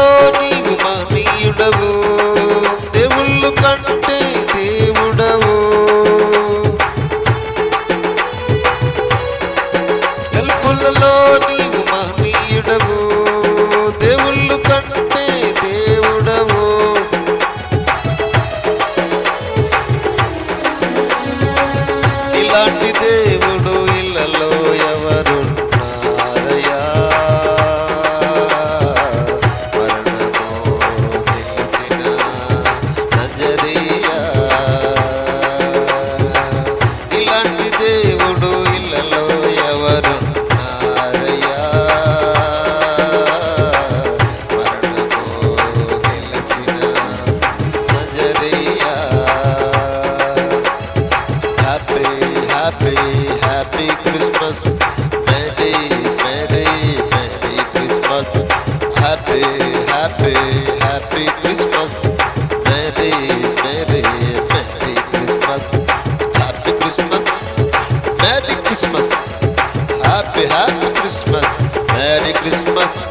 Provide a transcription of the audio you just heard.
కృపలో నీవు మహనీయుడవు దేవుళ్ళు కంటే దేవుడవు. గల్పులలో నీవు మహనీయుడవు happy, happy, happy Christmas. Merry, merry, merry Christmas. Happy, happy, happy Christmas. Merry, merry, merry Christmas. Happy Christmas. Merry Christmas. Happy, happy Christmas. Merry Christmas.